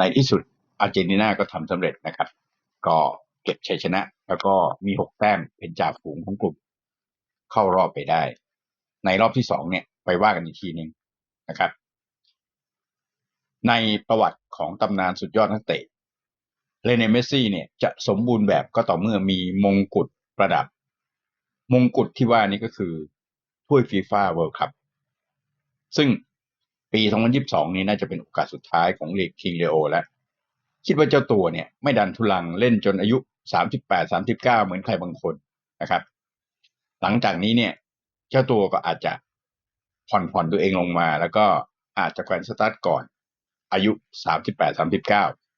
ในที่สุดอาร์เจนตินาก็ทำสำเร็จนะครับ ก็เก็บชัยชนะ แล้วก็มีหกแต้มเป็นจ่าฝูงของกลุ่ม เข้ารอบไปได้ ในรอบที่สองเนี่ย ไปว่ากันอีกทีหนึ่งนะครับ ในประวัติของตำนานสุดยอดนักเตะเลเนเมสซี่เนี่ยจะสมบูรณ์แบบก็ต่อเมื่อมีมงกุฎประดับ มงกุฎที่ว่านี้ก็คือถ้วยฟีฟ่าเวิลด์คัพซึ่ง ปี 2022 นี้น่าจะเป็นโอกาสสุดท้ายของลีกคิงเลโอแล้ว คิดว่าเจ้าตัวเนี่ยไม่ดันทุลังเล่นจนอายุ 38 39 เหมือนใครบางคนนะครับ หลังจากนี้เนี่ย เจ้าตัวก็อาจจะผ่อนผ่อนตัวเองลงมา แล้วก็อาจจะแขวนสตาร์ทก่อน อายุ 38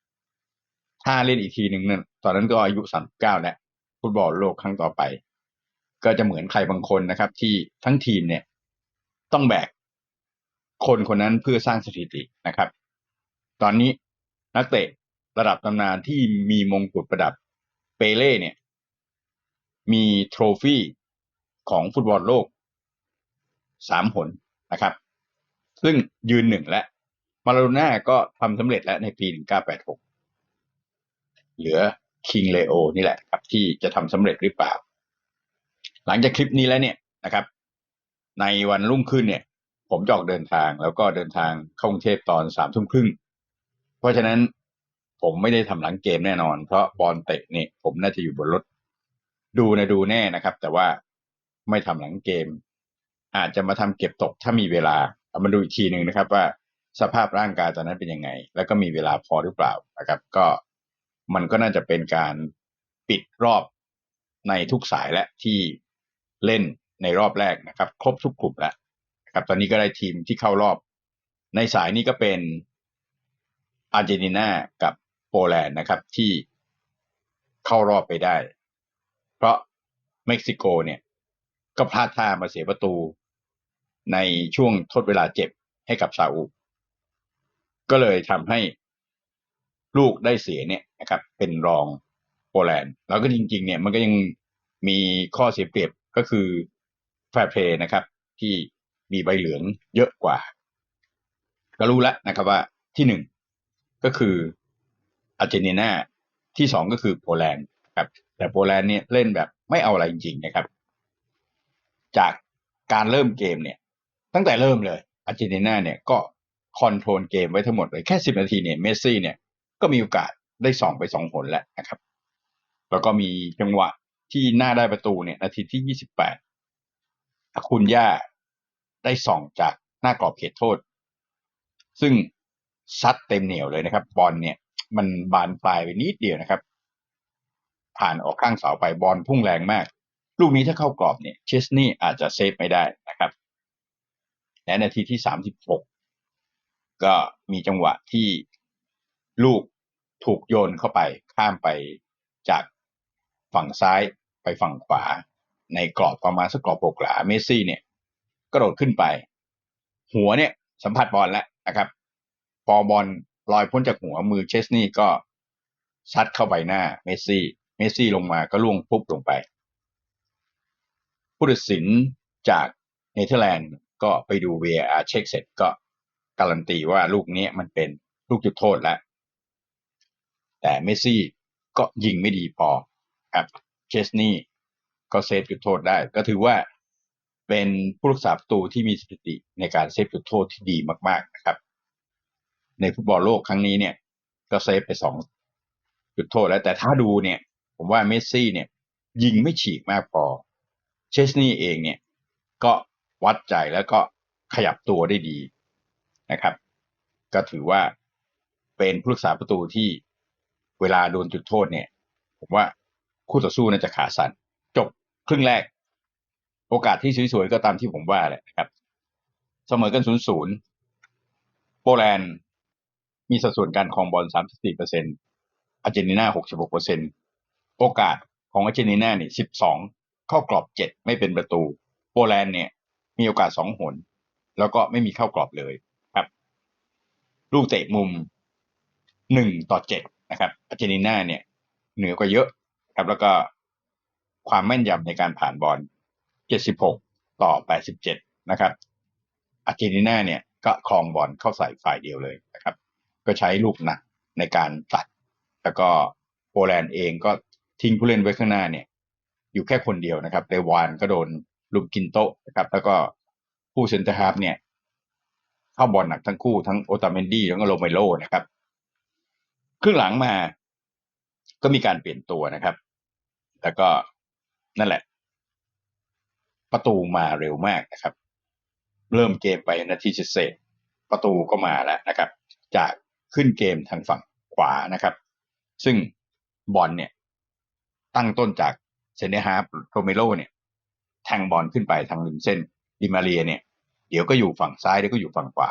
39 ถ้าเล่นอีกทีหนึ่งนั่นตอนนั้นก็อายุ 39แล้วฟุตบอลโลกครั้งต่อไป ก็จะเหมือนใครบางคนนะครับ ที่ทั้งทีมเนี่ย ต้องแบก คนคนนั้นเพื่อสร้างสถิตินะครับ ตอนนี้นักเตะระดับตำนานที่มีมงกุฎประดับเปเล่เนี่ย มีโทรฟี่ของฟุตบอลโลกสามผลนะครับ ซึ่งยืนหนึ่งและ มาลาโดน่าก็ทำสำเร็จแล้วในปี 1986 เหลือคิงเลโอนี่แหละครับที่จะทำสำเร็จหรือเปล่า หลังจากคลิปนี้แล้วเนี่ยนะครับ ในวันรุ่งขึ้นเนี่ย ผมจอกเดินทางแล้วก็เดินทางเข้ากรุงเทพตอนสามทุ่มครึ่ง เพราะฉะนั้นผมไม่ได้ทำหลังเกมแน่นอน เพราะบอลเตะเนี่ยผมน่าจะอยู่บนรถ ดูนะดูแน่นะครับ แต่ว่าไม่ทำหลังเกม อาจจะมาทำเก็บตกถ้ามีเวลาเอามาดูอีกทีหนึ่งนะครับ ว่าสภาพร่างกายตอนนั้นเป็นยังไง แล้วก็มีเวลาพอหรือเปล่านะครับ ก็มันก็น่าจะเป็นการปิดรอบในทุกสายและที่เล่นในรอบแรกนะครับ ครบทุกกลุ่มแล้ว ครับตอนนี้ก็ได้ทีมที่เข้ารอบ ในสายนี้ก็เป็นอาร์เจนตินากับโปแลนด์นะครับที่เข้ารอบไปได้ เพราะเม็กซิโกเนี่ย ก็พลาดท่ามาเสียประตู ในช่วงทดเวลาเจ็บให้กับซาอุก็เลยทำให้ลูกได้เสียเนี่ยนะครับ เป็นรองโปแลนด์แล้วก็จริง ๆ เนี่ยมันก็ยังมีข้อเสียเปรียบก็คือแฟร์เพย์นะครับ ที่ มีใบเหลืองเยอะกว่า ก็รู้แล้วนะครับว่าที่หนึ่งก็คืออาร์เจนตินาที่สองก็คือโปแลนด์ครับ แต่โปแลนด์เนี่ยเล่นแบบไม่เอาอะไรจริงๆนะครับ จากการเริ่มเกมเนี่ย ตั้งแต่เริ่มเลยอาร์เจนตินาเนี่ยก็คอนโทรลเกมไว้ทั้งหมดเลยแค่สิบนาทีเนี่ยเมสซี่เนี่ยก็มีโอกาสได้สองไปสองผลแล้วนะครับ แล้วก็มีจังหวะที่หน้าได้ประตูเนี่ย นาทีที่ยี่สิบแปดคุณย่า ได้ส่องจากหน้ากรอบเขตโทษ ซึ่งซัดเต็มเหนียวเลยนะครับ บอลเนี่ย มันบานปลายไปนิดเดียวนะครับ ผ่านออกข้างเสาไปบอลพุ่งแรงมาก ลูกนี้ถ้าเข้ากรอบเนี่ยเชสนี่อาจจะเซฟไม่ได้นะครับและนาทีที่สามสิบหกก็มีจังหวะที่ลูกถูกโยนเข้าไปข้ามไปจากฝั่งซ้ายไปฝั่งขวา ในกรอบประมาณสักกรอบโปกหลาเมสซี่เนี่ย กระโดดขึ้นไป หัวเนี่ยสัมผัสบอลแล้วนะครับพอบอลลอยพ้นจากหัวมือเชสนี่ก็ซัดเข้าไปหน้าเมสซี่ เมสซี่ลงมาก็ล่วงปุ๊บลงไป ผู้ตัดสินจากเนเธอร์แลนด์ก็ไปดู VAR เช็คเสร็จก็การันตีว่าลูกนี้มันเป็นลูกจุดโทษแล้ว แต่เมสซี่ก็ยิงไม่ดีพอครับเชสนี่ก็เซฟจุดโทษได้ ก็ถือว่า เป็นผู้รักษาประตูที่มีสถิติในการเซฟจุดโทษที่ดีมาก ๆนะครับ ในฟุตบอลโลกครั้งนี้เนี่ยก็เซฟไปสองจุดโทษแล้ว แต่ถ้าดูเนี่ย ผมว่าเมสซี่เนี่ย ยิงไม่ฉีกมากพอ เชสนี่เองเนี่ย ก็วัดใจแล้วก็ขยับตัวได้ดีนะครับ ก็ถือว่าเป็นผู้รักษาประตูที่เวลาโดนจุดโทษเนี่ย ผมว่าคู่ต่อสู้น่าจะขาสั่นจบครึ่งแรก โอกาสที่สวยๆก็ตามที่ผมว่าแหละนะครับ เสมอกันศูนย์ศูนย์โปแลนด์มีสัดส่วนการครองบอล34เปอร์เซ็นต์อาร์เจนตินา66เปอร์เซ็นต์โอกาสของอาร์เจนตินาเนี่ย12เข้ากรอบ7ไม่เป็นประตู โปแลนด์เนี่ย มีโอกาส2หน แล้วก็ไม่มีเข้ากรอบเลยครับ ลูกเตะมุม1ต่อ7นะครับอาร์เจนตินาเนี่ย เหนือกว่าเยอะครับแล้วก็ความแม่นยำในการผ่านบอล 76 ต่อ 87 นะครับอาร์เจนตินาเนี่ยก็ครองบอลเข้าใส่ฝ่ายเดียวเลยนะครับ ก็ใช้ลูกหนักในการตัด แล้วก็โปแลนด์เองก็ทิ้งผู้เล่นไว้ข้างหน้าเนี่ย อยู่แค่คนเดียวนะครับเลวานก็โดนลุมกินโต๊ะนะครับ แล้วก็ผู้เซนเตอร์ฮาร์ฟเนี่ย เข้าบอลหนักทั้งคู่ทั้งโอตาเมนดี้แล้วก็โรเมโลนะครับครึ่งหลังมาก็มีการเปลี่ยนตัวนะครับ แล้วก็นั่นแหละ ประตูมาเร็วมากนะครับ เริ่มเกมไปนาทีเศษประตูก็มาแล้วนะครับ จากขึ้นเกมทางฝั่งขวานะครับ ซึ่งบอลเนี่ย ตั้งต้นจากเซเนฮาร์โรเมโลเนี่ยแทงบอลขึ้นไปทางริมเส้นดิมาเรียเนี่ย เดี๋ยวก็อยู่ฝั่งซ้ายเดี๋ยวก็อยู่ฝั่งขวา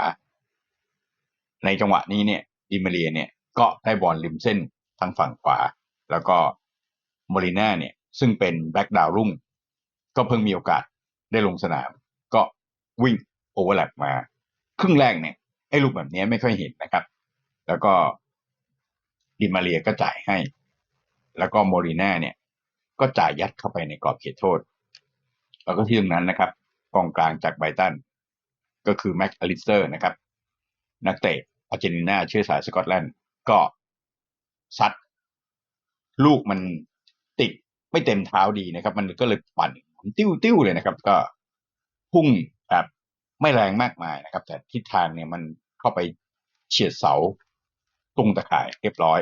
ในจังหวะนี้เนี่ยดิมาเรียเนี่ยก็ได้บอลริมเส้นทางฝั่งขวา แล้วก็โมลิน่าเนี่ย ซึ่งเป็นแบ็กดาวรุ่ง ก็เพิ่งมีโอกาส ได้ลงสนาม ก็วิ่งโอเวอร์แลปมา ครึ่งแรกเนี่ยไอ้ลูกแบบนี้ไม่ค่อยเห็นนะครับ แล้วก็ดิมาเรียก็จ่ายให้ แล้วก็โมลิน่าเนี่ย ก็จ่ายยัดเข้าไปในกรอบเขตโทษ แล้วก็ที่ตรงนั้นนะครับกองกลางจากไบตันก็คือแม็กอลิสเตอร์นะครับ นักเตะอาร์เจนตินาเชื้อสายสกอตแลนด์ก็ซัด ลูกมันติดไม่เต็มเท้าดีนะครับ มันก็เลยปั่น ติ้วติ้วเลยนะครับ ก็พุ่งแบบไม่แรงมากมายนะครับ แต่ทิศทางเนี่ยมันเข้าไปเฉียดเสาตรงตะข่ายเรียบร้อย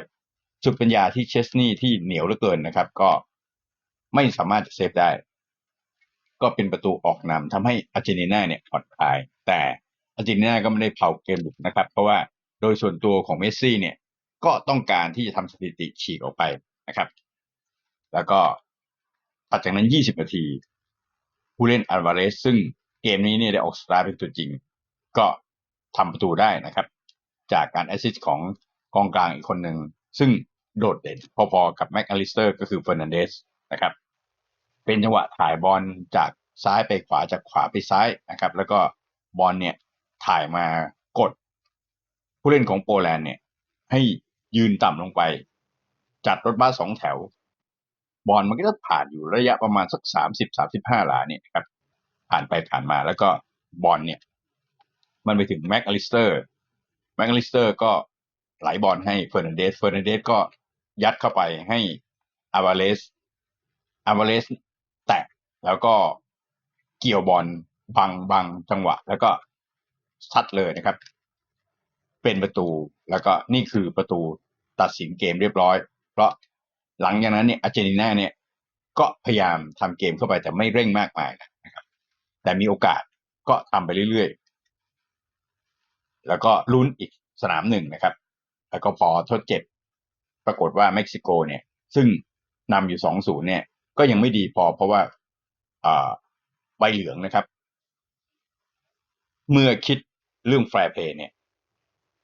สุดปัญญาที่เชสนี่ที่เหนียวเหลือเกินนะครับ ก็ไม่สามารถจะเซฟได้ ก็เป็นประตูออกนำทำให้อาร์เจนตินาเนี่ยผ่อนคลาย แต่อาร์เจนตินาก็ไม่ได้เผาเกมบุกนะครับ เพราะว่าโดยส่วนตัวของเมสซี่เนี่ยก็ต้องการที่จะทำสถิติฉีกออกไปนะครับ แล้วก็ ถัดจากนั้น 20 นาที ผู้เล่นอัลวาเรสซึ่งเกมนี้เนี่ยได้ออกสตาร์ทเป็นตัวจริง ก็ทำประตูได้นะครับ จากการแอสซิสต์ของกองกลางอีกคนหนึ่ง ซึ่งโดดเด่นพอๆกับแม็กอลิสเตอร์ก็คือเฟอร์นันเดสนะครับ เป็นจังหวะถ่ายบอลจากซ้ายไปขวาจากขวาไปซ้ายนะครับ แล้วก็บอลเนี่ยถ่ายมากด ผู้เล่นของโปแลนด์เนี่ย ให้ยืนต่ำลงไป จัดรถบัสสองแถว บอลมันก็จะผ่านอยู่ระยะประมาณสักสามสิบสามสิบห้าหลาเนี่ยครับ ผ่านไปผ่านมาแล้วก็บอลเนี่ย มันไปถึงแม็กอลิสเตอร์แม็กอลิสเตอร์ก็ไหลบอลให้เฟอร์นันเดสเฟอร์นันเดสก็ยัดเข้าไปให้อาวาเลสอาวาเลสแตะแล้วก็เกี่ยวบอลบังบังจังหวะ แล้วก็ซัดเลยนะครับ เป็นประตูแล้วก็นี่คือประตูตัดสินเกมเรียบร้อย เพราะ หลังจากนั้นเนี่ยอาร์เจนตินาเนี่ยก็พยายามทำเกมเข้าไปแต่ไม่เร่งมากมายนะครับ แต่มีโอกาสก็ทำไปเรื่อยๆ แล้วก็ลุ้นอีกสนามหนึ่งนะครับ แล้วก็พอทดเจ็บ ปรากฏว่าเม็กซิโกเนี่ย ซึ่งนำอยู่สองศูนย์เนี่ย ก็ยังไม่ดีพอเพราะว่าใบเหลืองนะครับ เมื่อคิดเรื่องแฟร์เพย์เนี่ย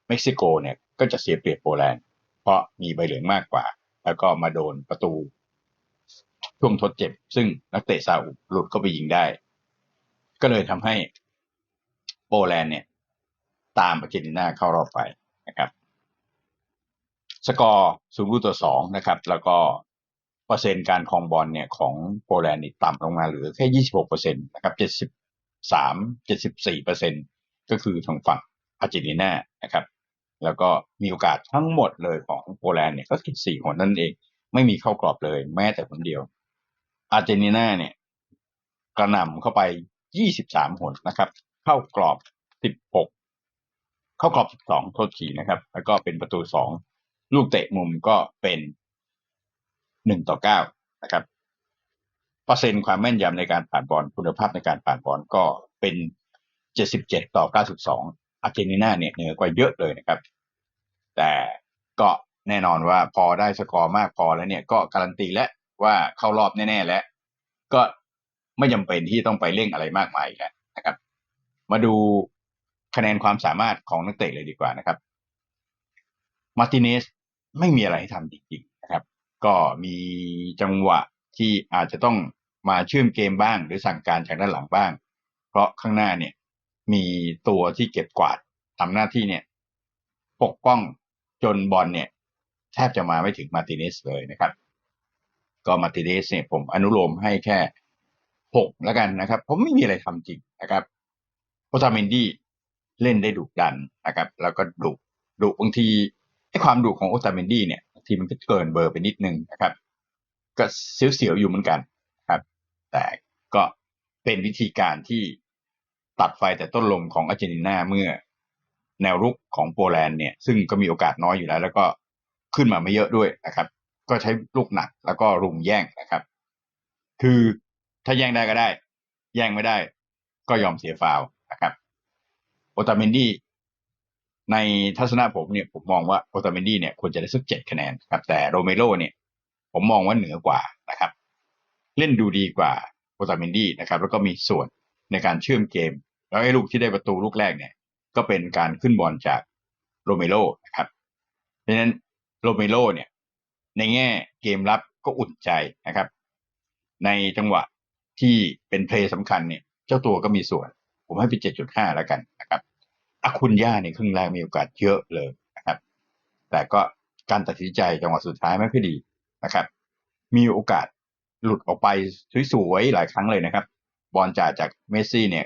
เม็กซิโกเนี่ยก็จะเสียเปรียบโปแลนด์เพราะมีใบเหลืองมากกว่า แล้วก็มาโดนประตู ช่วงทดเจ็บ ซึ่งนักเตะซาอุหลุดเข้าไปยิงได้ ก็เลยทำให้โปแลนด์เนี่ย ตามอาร์เจนตินาเข้ารอบไปนะครับ สกอร์ศูนย์ต่อสองนะครับ แล้วก็เปอร์เซ็นต์การครองบอลเนี่ยของโปแลนด์นี่ต่ำลงมาเหลือแค่ยี่สิบหกเปอร์เซ็นต์นะครับเจ็ดสิบสามเจ็ดสิบสี่เปอร์เซ็นต์ก็คือทางฝั่งอาร์เจนตินานะครับ แล้วก็มีโอกาสทั้งหมดเลยของโปแลนด์เนี่ยก็คิดสี่คนนั่นเอง ไม่มีเข้ากรอบเลยแม้แต่คนเดียว อาร์เจนตินาเนี่ยกระหน่ำเข้าไปยี่สิบสามหนนะครับ เข้ากรอบสิบหกเข้ากรอบสิบสองโทษทีนะครับ แล้วก็เป็นประตูสองลูกเตะมุมก็เป็นหนึ่งต่อเก้านะครับเปอร์เซ็นต์ความแม่นยำในการผ่านบอลคุณภาพในการผ่านบอลก็เป็นเจ็ดสิบเจ็ดต่อเก้าสิบสอง อาร์เจนินาเนี่ยเหนือกว่าเยอะเลยนะครับ แต่ก็แน่นอนว่าพอได้สกอร์มากพอแล้วเนี่ยก็การันตีแล้วว่าเข้ารอบแน่ๆแล้ว ก็ไม่จำเป็นที่ต้องไปเร่งอะไรมากมายแล้วนะครับ มาดูคะแนนความสามารถของนักเตะเลยดีกว่านะครับมาร์ติเนสไม่มีอะไรให้ทำจริงๆนะครับ ก็มีจังหวะที่อาจจะต้องมาเชื่อมเกมบ้าง หรือสั่งการจากด้านหลังบ้าง เพราะข้างหน้าเนี่ย มีตัวที่เก็บกวาดทำหน้าที่เนี่ย ปกป้องจนบอลเนี่ย แทบจะมาไม่ถึงมาติเนสเลยนะครับ ก็มาติเนสเนี่ยผมอนุโลมให้แค่หกแล้วกันนะครับ ผมไม่มีอะไรทำจริงนะครับโอตาเมนดี้เล่นได้ดุดันนะครับ แล้วก็ดุดุบางทีอ้ความดุของโอตาเมนดี้เนี่ยทีมันก็เกินเบอร์ไปนิดนึงนะครับ ก็เสียวๆอยู่เหมือนกันครับ แต่ก็เป็นวิธีการที่ ตัดไฟแต่ต้นลมของอาร์เจนตินาเมื่อ แนวรุกของโปแลนด์เนี่ย ซึ่งก็มีโอกาสน้อยอยู่แล้ว แล้วก็ขึ้นมาไม่เยอะด้วยนะครับ ก็ใช้ลูกหนักแล้วก็รุมแย่งนะครับ คือถ้าแย่งได้ก็ได้ แย่งไม่ได้ ก็ยอมเสียฟาวนะครับโอตาเมนดี้ในทัศนะผมเนี่ยผมมองว่าโอตาเมนดี้เนี่ยควรจะได้สักเจ็ดคะแนนครับแต่โรเมโรเนี่ย ผมมองว่าเหนือกว่านะครับ เล่นดูดีกว่าโอตาเมนดี้นะครับ แล้วก็มีส่วน ในการเชื่อมเกม แล้วไอ้ลูกที่ได้ประตูลูกแรกเนี่ย ก็เป็นการขึ้นบอลจากโรเมโรนะครับเพราะฉะนั้นโรเมโรเนี่ย ในแง่เกมรับก็อุ่นใจนะครับ ในจังหวะที่เป็นเพลย์สำคัญเนี่ย เจ้าตัวก็มีส่วน ผมให้ไปเจ็ดจุดห้าแล้วกันนะครับอาคุณย่าในครึ่งแรกมีโอกาสเยอะเลยนะครับ แต่ก็การตัดสินใจจังหวะสุดท้ายไม่ค่อยดีนะครับ มีโอกาสหลุดออกไปสวยๆหลายครั้งเลยนะครับ บอลจ่าจากเมสซี่เนี่ย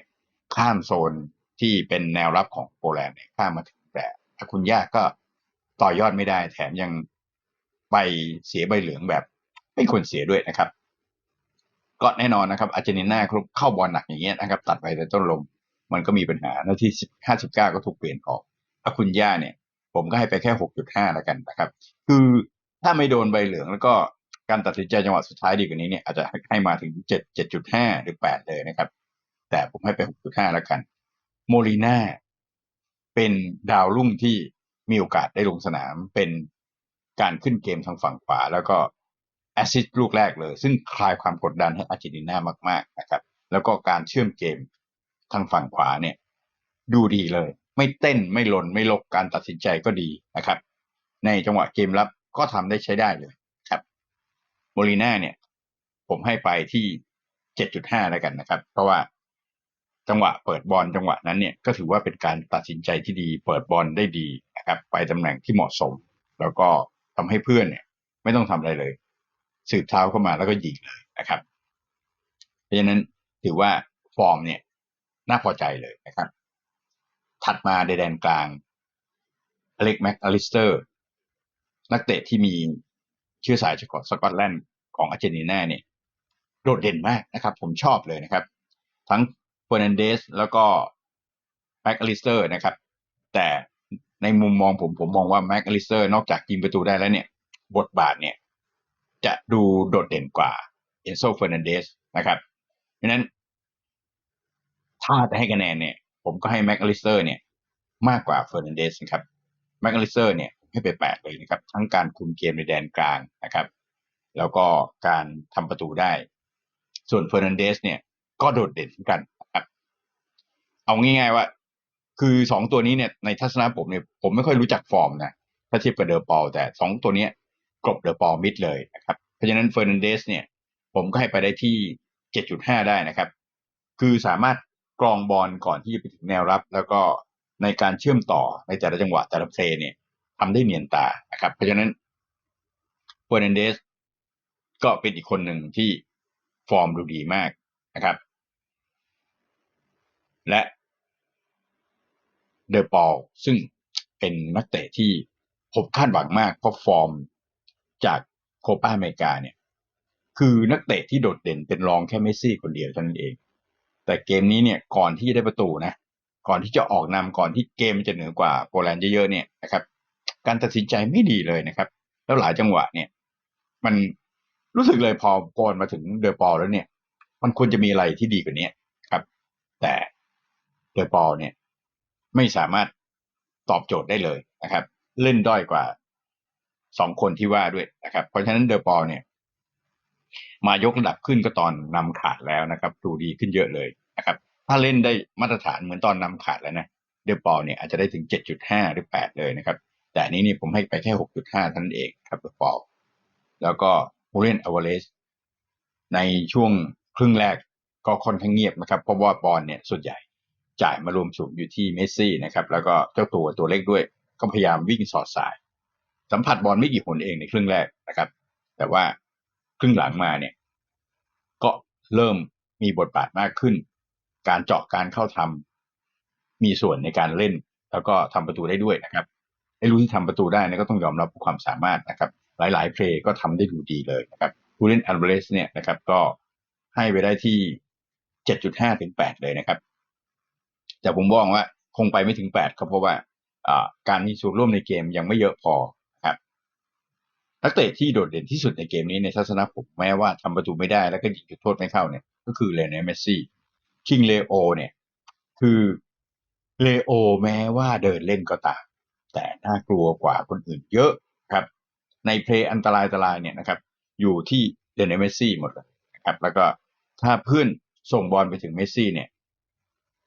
ข้ามโซนที่เป็นแนวรับของโปแลนด์เนี่ยข้ามมาถึงแต่อาคุณย่าก็ต่อยอดไม่ได้ แถมยังไปเสียใบเหลืองแบบไม่ควรเสียด้วยนะครับ ก็แน่นอนนะครับอาร์เจนตินาเข้าบอลหนักอย่างเงี้ยนะครับ ตัดไปแต่ต้นลมมันก็มีปัญหานาทีห้าสิบเก้าก็ถูกเปลี่ยนออกอาคุณย่าเนี่ย ผมก็ให้ไปแค่หกจุดห้าแล้วกันนะครับ คือถ้าไม่โดนใบเหลืองแล้วก็ การตัดสินใจจังหวะสุดท้ายดีกว่านี้เนี่ยอาจจะให้มาถึงเจ็ดเจ็ดจุดห้าหรือแปดเลยนะครับ แต่ผมให้ไปหกจุดห้าแล้วกัน โมลีน่าเป็นดาวรุ่งที่มีโอกาสได้ลงสนามเป็นการขึ้นเกมทางฝั่งขวา แล้วก็แอซิสต์ลูกแรกเลย ซึ่งคลายความกดดันให้อาร์เจนตินามากๆนะครับ แล้วก็การเชื่อมเกมทางฝั่งขวาเนี่ย ดูดีเลย ไม่เต้นไม่หล่นไม่ลกการตัดสินใจก็ดีนะครับ ในจังหวะเกมรับก็ทำได้ใช้ได้เลย มลีน่าเนี่ย ผมให้ไปที่เจ็ดจุดห้าแล้วกันนะครับ เพราะว่าจังหวะเปิดบอลจังหวะนั้นเนี่ยก็ถือว่าเป็นการตัดสินใจที่ดี เปิดบอลได้ดีนะครับ ไปตำแหน่งที่เหมาะสม แล้วก็ทำให้เพื่อนเนี่ย ไม่ต้องทำอะไรเลย สืบเท้าเข้ามาแล้วก็ยิงเลยนะครับ เพราะฉะนั้นถือว่าฟอร์มเนี่ยน่าพอใจเลยนะครับ ถัดมาในแดนกลางอเล็กแม็กอลิสเตอร์ นักเตะที่มีเชื้อสายจากสกอตแลนด์ ของอาร์เจนตินาเนี่ยโดดเด่นมากนะครับ ผมชอบเลยนะครับ ทั้งเฟอร์นันเดสแล้วก็แม็กอลิสเตอร์นะครับ แต่ในมุมมองผมผมมองว่าแม็กอลิสเตอร์นอกจากยิงประตูได้แล้วเนี่ย บทบาทเนี่ย จะดูโดดเด่นกว่าเอนโซเฟอร์นันเดสนะครับเพราะฉะนั้น ถ้าจะให้คะแนนเนี่ย ผมก็ให้แม็กอลิสเตอร์เนี่ยมากกว่าเฟอร์นันเดสนะครับแม็กอลิสเตอร์เนี่ยให้ไปแปดเลยนะครับ ทั้งการคุมเกมในแดนกลางนะครับ แล้วก็การทำประตูได้ ส่วนเฟอร์นันเดสเนี่ยก็โดดเด่นเหมือนกันนะครับเอาง่ายๆว่า คือสองตัวนี้เนี่ยในทัศนะผมเนี่ยผมไม่ค่อยรู้จักฟอร์มนะถ้าเทียบกับเดอร์ปอลแต่สองตัวนี้กลบเดอร์ปอลมิดเลยนะครับ เพราะฉะนั้นเฟอร์นันเดสเนี่ย ผมก็ให้ไปได้ที่เจ็ดจุดห้าได้นะครับ คือสามารถกรองบอลก่อนที่จะไปถึงแนวรับ แล้วก็ในการเชื่อมต่อในแต่ละจังหวะแต่ละเพลย์เนี่ยทำได้เนียนตานะครับ เพราะฉะนั้นเฟอร์นันเดส ก็เป็นอีกคนหนึ่งที่ฟอร์มดูดีมากนะครับ และเดอปอลซึ่งเป็นนักเตะที่ผมคาดหวังมากเพราะฟอร์มจากโคปาอเมริกาเนี่ย คือนักเตะที่โดดเด่นเป็นรองแค่เมสซี่คนเดียวเท่านั้นเอง แต่เกมนี้เนี่ยก่อนที่จะได้ประตูนะ ก่อนที่จะออกนำก่อนที่เกมจะเหนือกว่าโปแลนด์เยอะๆเนี่ยนะครับ การตัดสินใจไม่ดีเลยนะครับ แล้วหลายจังหวะเนี่ย มัน รู้สึกเลยพอบอลมาถึงเดอปอลแล้วเนี่ย มันควรจะมีอะไรที่ดีกว่านี้ครับ แต่เดอปอลเนี่ย ไม่สามารถตอบโจทย์ได้เลยนะครับ เล่นด้อยกว่าสองคนที่ว่าด้วยนะครับ เพราะฉะนั้นเดอปอลเนี่ย มายกระดับขึ้นก็ตอนนำขาดแล้วนะครับ ดูดีขึ้นเยอะเลยนะครับ ถ้าเล่นได้มาตรฐานเหมือนตอนนำขาดแล้วนะเดอปอลเนี่ยอาจจะได้ถึงเจ็ดจุดห้าหรือแปดเลยนะครับ แต่นี้นี่ผมให้ไปแค่หกจุดห้าท่านเองครับเดอปอลแล้วก็ มูเรนอเวเลสในช่วงครึ่งแรกก็ค่อนข้างเงียบนะครับเพราะว่าบอลเนี่ยส่วนใหญ่จ่ายมารวมสูงอยู่ที่เมสซี่นะครับแล้วก็เจ้าตัวตัวเล็กด้วย ก็พยายามวิ่งสอดสาย สัมผัสบอลไม่กี่หนเองในครึ่งแรกนะครับ แต่ว่าครึ่งหลังมาเนี่ย ก็เริ่มมีบทบาทมากขึ้น การเจาะการเข้าทำมีส่วนในการเล่น แล้วก็ทำประตูได้ด้วยนะครับไอ้ลูกที่ทำประตูได้นี่ก็ต้องยอมรับความสามารถนะครับ หลาย ๆ เพลย์ก็ทำได้ดูดีเลยนะครับผู้เล่นอัลเบรสเนี่ยนะครับก็ให้ไปได้ที่ 7.5 ถึง 8 เลยนะครับ แต่ผมมองว่าคงไปไม่ถึง8ก็เพราะว่าการมีส่วนร่วมในเกมยังไม่เยอะพอครับนักเตะที่โดดเด่นที่สุดในเกมนี้ในทัศนะผมแม้ว่าทำประตูไม่ได้แล้วก็ยิงจุดโทษไม่เข้าเนี่ย ก็คือเลเนลเมสซี่คิงเลโอเนี่ยคือเลโอแม้ว่าเดินเล่นก็ตาม แต่น่ากลัวกว่าคนอื่นเยอะครับ ในเพลย์อันตรายตรายเนี่ยนะครับอยู่ที่เลโอเนเมสซี่หมดเลยนะครับแล้วก็ถ้าเพื่อนส่งบอลไปถึงเมสซี่เนี่ย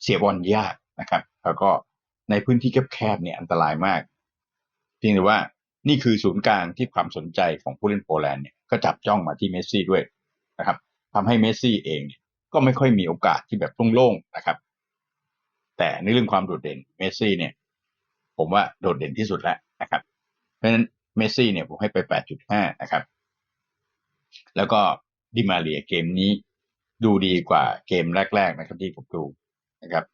เสียบอลยากนะครับ แล้วก็ในพื้นที่แคบๆเนี่ยอันตรายมากเพียงแต่ว่านี่คือศูนย์กลางที่ความสนใจของผู้เล่นโปแลนด์เนี่ยก็จับจ้องมาที่เมสซี่ด้วยนะครับทำให้เมสซี่เองเนี่ยก็ไม่ค่อยมีโอกาสที่แบบโล่งๆนะครับ แต่ในเรื่องความโดดเด่นเมสซี่เนี่ย ผมว่าโดดเด่นที่สุดแล้วนะครับ เพราะฉะนั้น เมสซี่เนี่ยผมให้ไป 8.5 นะครับ แล้วก็ดิมาเรียเกมนี้ดูดีกว่าเกมแรก ๆ นะครับที่ผมดูนะครับ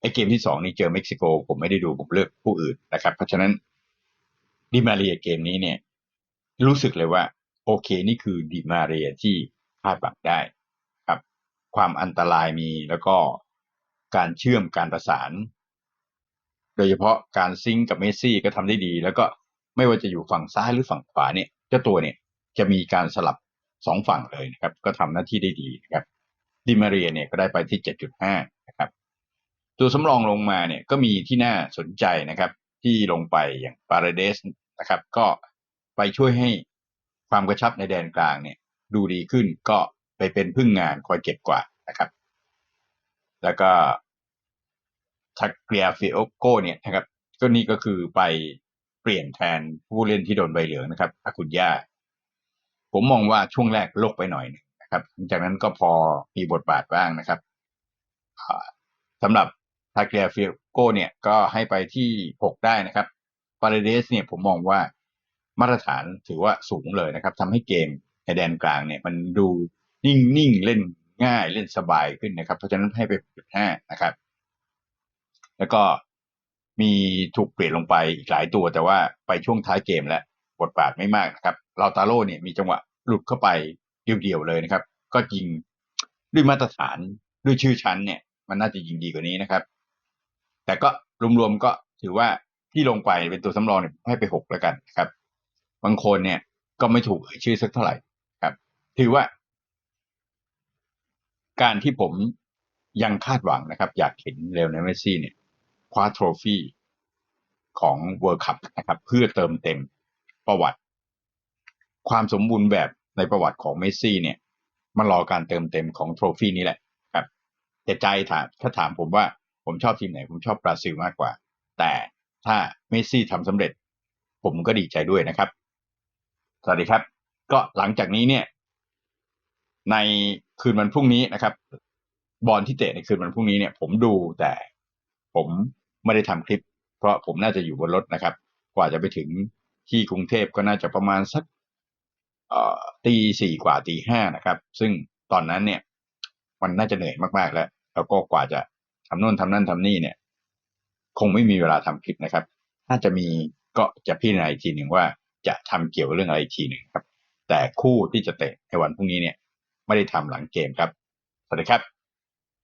ไอเกมที่สองนี่เจอเม็กซิโก ผมไม่ได้ดูผมเลือกผู้อื่นนะครับ เพราะฉะนั้นดิมาเรียเกมนี้เนี่ย รู้สึกเลยว่า โอเคนี่คือดิมาเรียที่คาดหวังได้ครับ ความอันตรายมีแล้วก็การเชื่อมการประสาน โดยเฉพาะการซิงก์กับเมสซี่ก็ทำได้ดี แล้วก็ ไม่ว่าจะอยู่ฝั่งซ้ายหรือฝั่งขวาเนี่ยเจ้าตัวเนี่ยจะมีการสลับสองฝั่งเลยนะครับ ก็ทำหน้าที่ได้ดีนะครับดิมาเรียเนี่ยก็ได้ไปที่ 7.5 นะครับ ตัวสำรองลงมาเนี่ยก็มีที่น่าสนใจนะครับ ที่ลงไปอย่างปาราเดสนะครับ ก็ไปช่วยให้ความกระชับในแดนกลางเนี่ย ดูดีขึ้นก็ไปเป็นพึ่งงานคอยเก็บกวาดนะครับ แล้วก็ทักเกียฟิโอโกเนี่ยนะครับ ก็นี่ก็คือไป เปลี่ยนแทนผู้เล่นที่โดนใบเหลืองนะครับอากุญญาผมมองว่าช่วงแรกโลกไปหน่อยนะครับหลังจากนั้นก็พอมีบทบาทบ้างนะครับสำหรับทาเกียฟิโกเนี่ยก็ให้ไปที่หกได้นะครับปาเรเดสเนี่ยผมมองว่ามาตรฐานถือว่าสูงเลยนะครับทำให้เกมในแดนกลางเนี่ย มันดูนิ่งๆเล่นง่ายเล่นสบายขึ้นนะครับ เพราะฉะนั้นให้ไปจุดห้านะครับ แล้วก็ มีถูกเปลี่ยนลงไปอีกหลายตัว แต่ว่าไปช่วงท้ายเกมแล้วบทบาทไม่มากนะครับลาตาโร่เนี่ยมีจังหวะหลุดเข้าไปเดี่ยวๆเลยนะครับ ก็ยิงด้วยมาตรฐานด้วยชื่อชั้นเนี่ย มันน่าจะยิงดีกว่านี้นะครับ แต่ก็รวมๆก็ถือว่าที่ลงไปเป็นตัวสำรองเนี่ยให้ไปหกแล้วกันนะครับ บางคนเนี่ยก็ไม่ถูกเอ่ยชื่อสักเท่าไหร่ครับ ถือว่า การที่ผมยังคาดหวังนะครับ อยากเห็นเรอัลเมสซี่เนี่ย คว้าโทรฟี่ของเวิร์คัพนะครับ เพื่อเติมเต็มประวัติ ความสมบูรณ์แบบในประวัติของเมสซี่เนี่ย มันรอการเติมเต็มของโทรฟี่นี้แหละครับแต่ใจถามถ้าถามผมว่าผมชอบทีมไหน ผมชอบบราซิลมากกว่า แต่ถ้าเมสซี่ทำสำเร็จ ผมก็ดีใจด้วยนะครับ สวัสดีครับ ก็หลังจากนี้เนี่ย ในคืนวันพรุ่งนี้นะครับ บอลที่เตะในคืนวันพรุ่งนี้เนี่ย ผมดูแต่ผม ไม่ได้ทำคลิป เพราะผมน่าจะอยู่บนรถนะครับ กว่าจะไปถึงที่กรุงเทพก็น่าจะประมาณสักตีสี่กว่าตีห้านะครับ ซึ่งตอนนั้นเนี่ย มันน่าจะเหนื่อยมากๆแล้ว แล้วก็กว่าจะทำโน่นทำนั่นทำนี่เนี่ย คงไม่มีเวลาทำคลิปนะครับ ถ้าจะมีก็จะพิจารณาอีกทีหนึ่งว่าจะทำเกี่ยวกับเรื่องอะไรอีกทีหนึ่งครับ แต่คู่ที่จะเตะในวันพรุ่งนี้เนี่ย ไม่ได้ทำหลังเกมครับ สวัสดีครับ